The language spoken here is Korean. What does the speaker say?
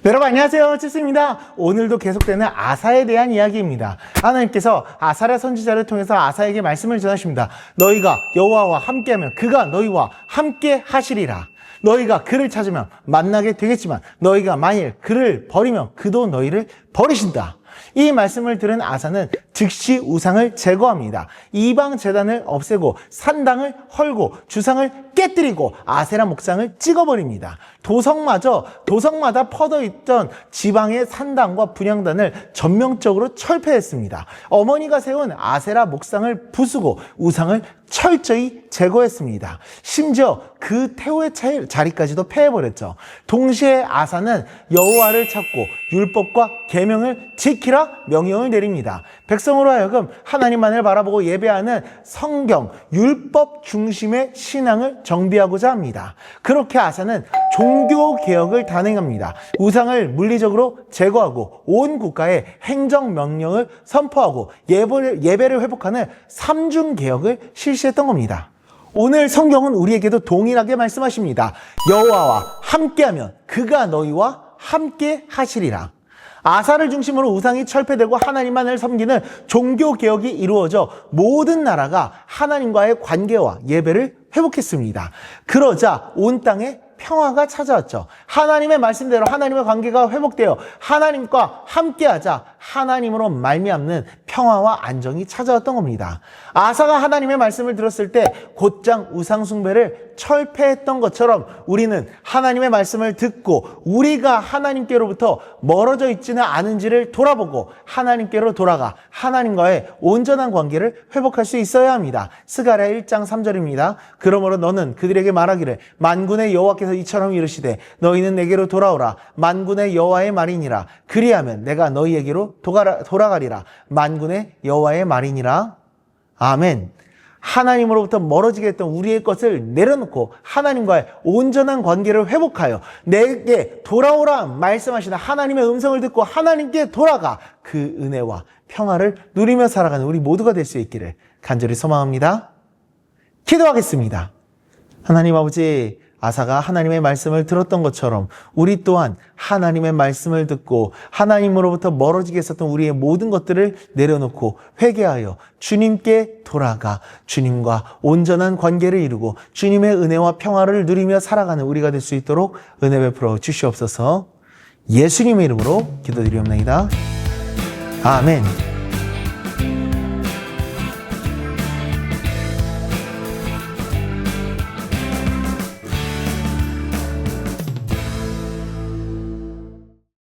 네, 여러분 안녕하세요. 칠스입니다. 오늘도 계속되는 아사에 대한 이야기입니다. 하나님께서 아사라 선지자를 통해서 아사에게 말씀을 전하십니다. 너희가 여호와와 함께하면 그가 너희와 함께 하시리라. 너희가 그를 찾으면 만나게 되겠지만 너희가 만일 그를 버리면 그도 너희를 버리신다 이 말씀을 들은 아사는 즉시 우상을 제거합니다. 이방 재단을 없애고 산당을 헐고 주상을 깨뜨리고 아세라 목상을 찍어버립니다. 도성마저 도성마다 퍼져 있던 지방의 산당과 분향단을 전면적으로 철폐했습니다. 어머니가 세운 아세라 목상을 부수고 우상을 철저히 제거했습니다. 심지어 그 태호의 차- 자리까지도 폐해버렸죠. 동시에 아사는 여호와를 찾고 율법과 계명을 지키라 명령을 내립니다. 백성으로 하여금 하나님만을 바라보고 예배하는 성경, 율법 중심의 신앙을 정비하고자 합니다. 그렇게 아사는 종교 개혁을 단행합니다. 우상을 물리적으로 제거하고 온 국가에 행정 명령을 선포하고 예배를, 예배를 회복하는 삼중 개혁을 실시했던 겁니다. 오늘 성경은 우리에게도 동일하게 말씀하십니다. 여호와와 함께하면 그가 너희와 함께 하시리라. 아사를 중심으로 우상이 철폐되고 하나님만을 섬기는 종교 개혁이 이루어져 모든 나라가 하나님과의 관계와 예배를 회복했습니다. 그러자 온 땅에 평화가 찾아왔죠. 하나님의 말씀대로 하나님의 관계가 회복되어 하나님과 함께하자 하나님으로 말미암는 평화와 안정이 찾아왔던 겁니다. 아사가 하나님의 말씀을 들었을 때 곧장 우상 숭배를 철폐했던 것처럼 우리는 하나님의 말씀을 듣고 우리가 하나님께로부터 멀어져 있지는 않은지를 돌아보고 하나님께로 돌아가 하나님과의 온전한 관계를 회복할 수 있어야 합니다. 스가랴 1장 3절입니다. 그러므로 너는 그들에게 말하기를 만군의 여호와께서 이처럼 이르시되 너희는 내게로 돌아오라 만군의 여호와의 말이니라 그리하면 내가 너희에게로 돌아가리라 만군의 여호와의 말이니라 아멘. 하나님으로부터 멀어지게 했던 우리의 것을 내려놓고 하나님과의 온전한 관계를 회복하여 내게 돌아오라 말씀하시는 하나님의 음성을 듣고 하나님께 돌아가 그 은혜와 평화를 누리며 살아가는 우리 모두가 될 수 있기를 간절히 소망합니다. 기도하겠습니다. 하나님 아버지, 아사가 하나님의 말씀을 들었던 것처럼 우리 또한 하나님의 말씀을 듣고 하나님으로부터 멀어지게 했었던 우리의 모든 것들을 내려놓고 회개하여 주님께 돌아가 주님과 온전한 관계를 이루고 주님의 은혜와 평화를 누리며 살아가는 우리가 될 수 있도록 은혜 베풀어 주시옵소서 예수님의 이름으로 기도드리옵나이다. 아멘.